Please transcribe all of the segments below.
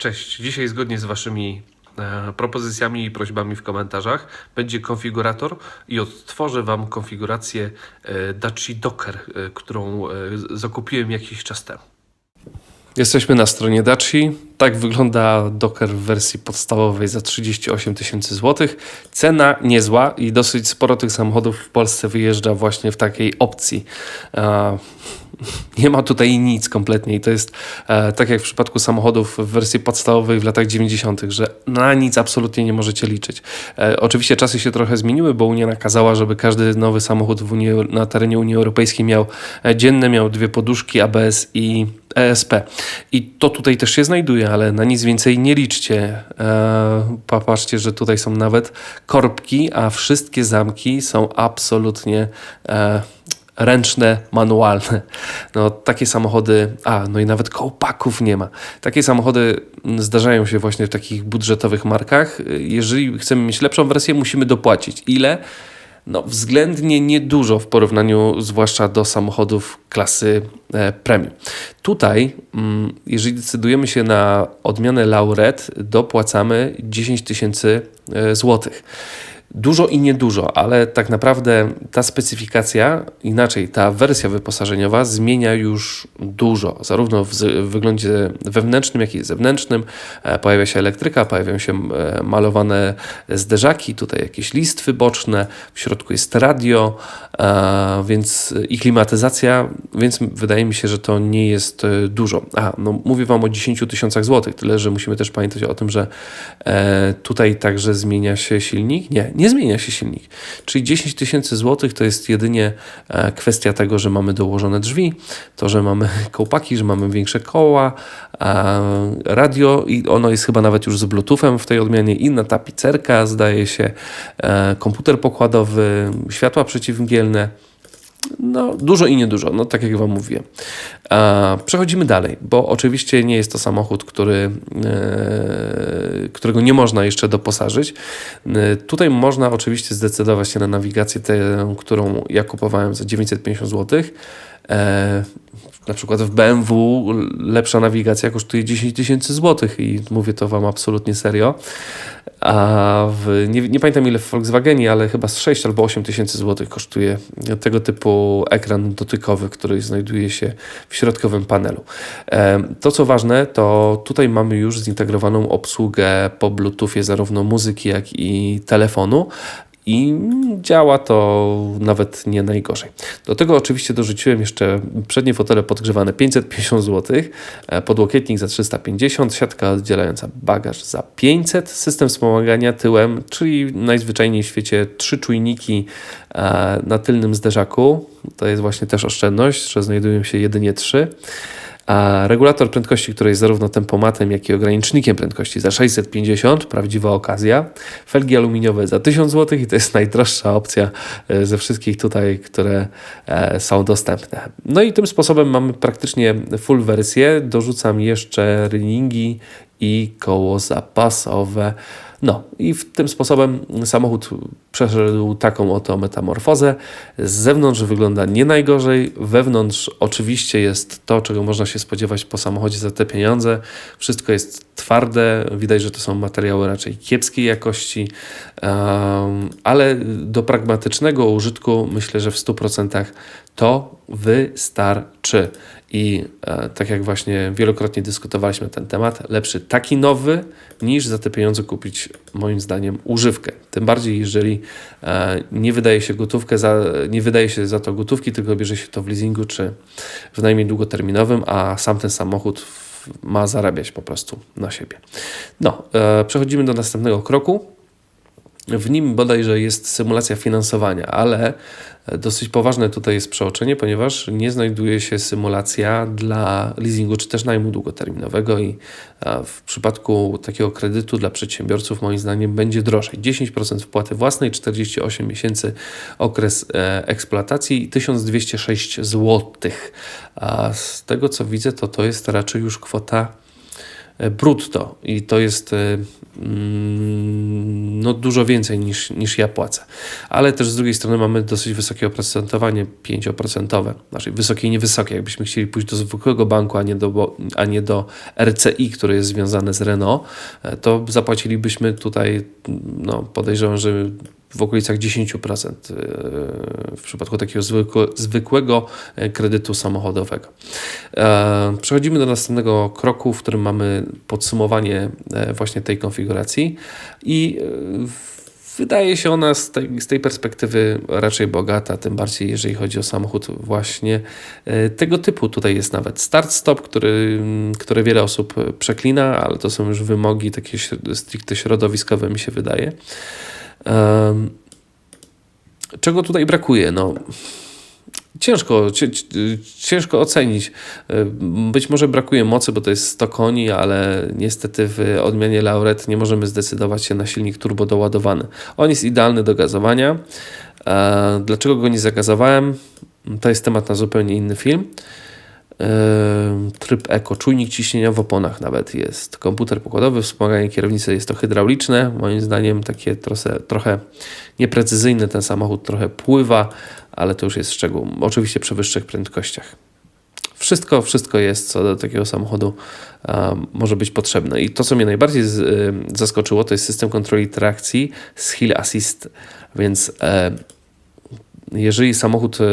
Cześć. Dzisiaj zgodnie z Waszymi e, propozycjami i prośbami w komentarzach będzie konfigurator i odtworzę Wam konfigurację e, Daci Docker, e, którą e, zakupiłem jakiś czas temu. Jesteśmy na stronie Daci. Tak wygląda Docker w wersji podstawowej za 38 tysięcy złotych. Cena niezła i dosyć sporo tych samochodów w Polsce wyjeżdża właśnie w takiej opcji. E, nie ma tutaj nic kompletnie i to jest e, tak jak w przypadku samochodów w wersji podstawowej w latach 90., że na nic absolutnie nie możecie liczyć. E, oczywiście czasy się trochę zmieniły, bo Unia nakazała, żeby każdy nowy samochód Unii, na terenie Unii Europejskiej miał dzienne, miał dwie poduszki ABS i ESP. I to tutaj też się znajduje, ale na nic więcej nie liczcie. E, popatrzcie, że tutaj są nawet korbki, a wszystkie zamki są absolutnie e, ręczne, manualne. No, takie samochody, a no i nawet kołpaków nie ma. Takie samochody zdarzają się właśnie w takich budżetowych markach. Jeżeli chcemy mieć lepszą wersję, musimy dopłacić. Ile? No, względnie niedużo w porównaniu zwłaszcza do samochodów klasy e, premium. Tutaj, mm, jeżeli decydujemy się na odmianę Lauret, dopłacamy 10 tysięcy e, złotych. Dużo i niedużo, ale tak naprawdę ta specyfikacja, inaczej ta wersja wyposażeniowa zmienia już dużo, zarówno w wyglądzie wewnętrznym, jak i zewnętrznym. E, Pojawia się elektryka, pojawiają się e, malowane zderzaki, tutaj jakieś listwy boczne, w środku jest radio, e, więc i klimatyzacja, więc wydaje mi się, że to nie jest dużo. A, no mówię Wam o 10 tysiącach złotych, tyle, że musimy też pamiętać o tym, że tutaj także zmienia się silnik. Nie, nie zmienia się silnik. Czyli 10 tysięcy złotych to jest jedynie e, kwestia tego, że mamy dołożone drzwi, to, że mamy kołpaki, że mamy większe koła, e, radio i ono jest chyba nawet już z bluetoothem w tej odmianie, inna tapicerka zdaje się, e, komputer pokładowy, światła przeciwmgielne. No, dużo i niedużo, no tak jak Wam mówiłem. E, przechodzimy dalej, bo oczywiście nie jest to samochód, który, e, którego nie można jeszcze doposażyć. E, tutaj można oczywiście zdecydować się na nawigację tę, którą ja kupowałem za 950 zł. E, na przykład w BMW lepsza nawigacja kosztuje 10 tysięcy złotych i mówię to Wam absolutnie serio. A w, nie, nie pamiętam ile w Volkswagenie, ale chyba z 6 albo 8 tysięcy złotych kosztuje tego typu ekran dotykowy, który znajduje się w środkowym panelu. Em, To co ważne, to tutaj mamy już zintegrowaną obsługę po Bluetoothie zarówno muzyki, jak i telefonu. I działa to nawet nie najgorzej. Do tego oczywiście dorzuciłem jeszcze przednie fotele podgrzewane 550 zł, e, podłokietnik za 350, siatka oddzielająca bagaż za 500, system wspomagania tyłem, czyli najzwyczajniej w świecie trzy czujniki e, na tylnym zderzaku. To jest właśnie też oszczędność, że znajdują się jedynie trzy. A regulator prędkości, który jest zarówno tempomatem, jak i ogranicznikiem prędkości za 650, prawdziwa okazja. Felgi aluminiowe za 1000 zł i to jest najdroższa opcja e, ze wszystkich tutaj, które e, są dostępne. No i tym sposobem mamy praktycznie full wersję. Dorzucam jeszcze ryningi i koło zapasowe. No i w tym sposobem samochód przeszedł taką oto metamorfozę. Z zewnątrz wygląda nie najgorzej, wewnątrz oczywiście jest to, czego można się spodziewać po samochodzie za te pieniądze. Wszystko jest twarde, widać, że to są materiały raczej kiepskiej jakości, ale do pragmatycznego użytku myślę, że w 100% to wystarczy. I e, tak jak właśnie wielokrotnie dyskutowaliśmy na ten temat, lepszy taki nowy niż za te pieniądze kupić moim zdaniem używkę. Tym bardziej jeżeli e, nie wydaje się gotówkę za, nie wydaje się za to gotówki, tylko bierze się to w leasingu czy w najmniej długoterminowym, a sam ten samochód ma zarabiać po prostu na siebie. No, e, przechodzimy do następnego kroku. W nim bodajże jest symulacja finansowania, ale dosyć poważne tutaj jest przeoczenie, ponieważ nie znajduje się symulacja dla leasingu czy też najmu długoterminowego i w przypadku takiego kredytu dla przedsiębiorców moim zdaniem będzie drożej. 10% wpłaty własnej, 48 miesięcy okres e, eksploatacji i 1206 zł. A z tego co widzę, to to jest raczej już kwota brutto i to jest e, mm, no, dużo więcej niż, niż ja płacę. Ale też z drugiej strony mamy dosyć wysokie oprocentowanie, 5%, znaczy wysokie i niewysokie. Jakbyśmy chcieli pójść do zwykłego banku, a nie do, a nie do RCI, które jest związane z Renault, e, to zapłacilibyśmy tutaj, no, podejrzewam, że w okolicach 10% e, w przypadku takiego zwykłe, zwykłego e, kredytu samochodowego. E, Przechodzimy do następnego kroku, w którym mamy podsumowanie właśnie tej konfiguracji i wydaje się ona z tej, z tej perspektywy raczej bogata, tym bardziej jeżeli chodzi o samochód właśnie tego typu. Tutaj jest nawet start-stop, który, które wiele osób przeklina, ale to są już wymogi takie stricte środowiskowe mi się wydaje. Czego tutaj brakuje? No, ciężko, ciężko ocenić. Być może brakuje mocy, bo to jest 100 koni, ale niestety w odmianie Lauret nie możemy zdecydować się na silnik turbo doładowany. On jest idealny do gazowania. Dlaczego go nie zagazowałem? To jest temat na zupełnie inny film. Tryb Eco, czujnik ciśnienia w oponach nawet jest. Komputer pokładowy, wspomaganie kierownicy jest to hydrauliczne. Moim zdaniem takie trochę, trochę nieprecyzyjny ten samochód, trochę pływa, ale to już jest szczegół. Oczywiście przy wyższych prędkościach. Wszystko, wszystko jest, co do takiego samochodu może być potrzebne. I to, co mnie najbardziej z, y, zaskoczyło, to jest system kontroli trakcji z Hill Assist. Więc e, jeżeli samochód, e,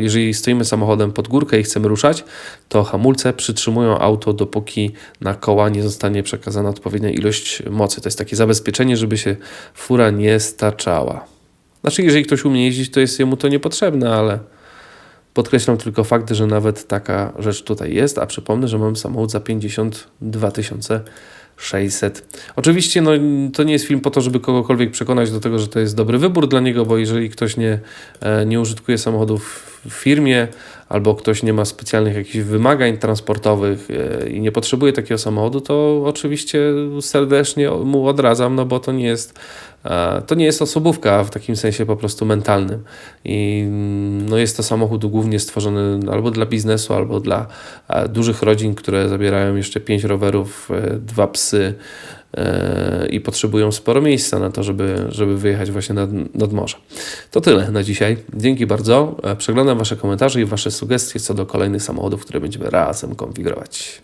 jeżeli stoimy samochodem pod górkę i chcemy ruszać, to hamulce przytrzymują auto, dopóki na koła nie zostanie przekazana odpowiednia ilość mocy. To jest takie zabezpieczenie, żeby się fura nie staczała. Znaczy, jeżeli ktoś umie jeździć, to jest jemu to niepotrzebne, ale podkreślam tylko fakt, że nawet taka rzecz tutaj jest, a przypomnę, że mam samochód za 52 600. Oczywiście no, to nie jest film po to, żeby kogokolwiek przekonać do tego, że to jest dobry wybór dla niego, bo jeżeli ktoś nie, e, nie użytkuje samochodów w firmie albo ktoś nie ma specjalnych jakichś wymagań transportowych e, i nie potrzebuje takiego samochodu, to oczywiście serdecznie mu odradzam, no bo to nie jest e, to nie jest osobówka w takim sensie po prostu mentalnym. I mm, no jest to samochód głównie stworzony albo dla biznesu, albo dla e, dużych rodzin, które zabierają jeszcze pięć rowerów, dwa psy i potrzebują sporo miejsca na to, żeby, żeby wyjechać właśnie nad, nad morze. To tyle na dzisiaj. Dzięki bardzo. E, Przeglądam Wasze komentarze i Wasze sugestie co do kolejnych samochodów, które będziemy razem konfigurować.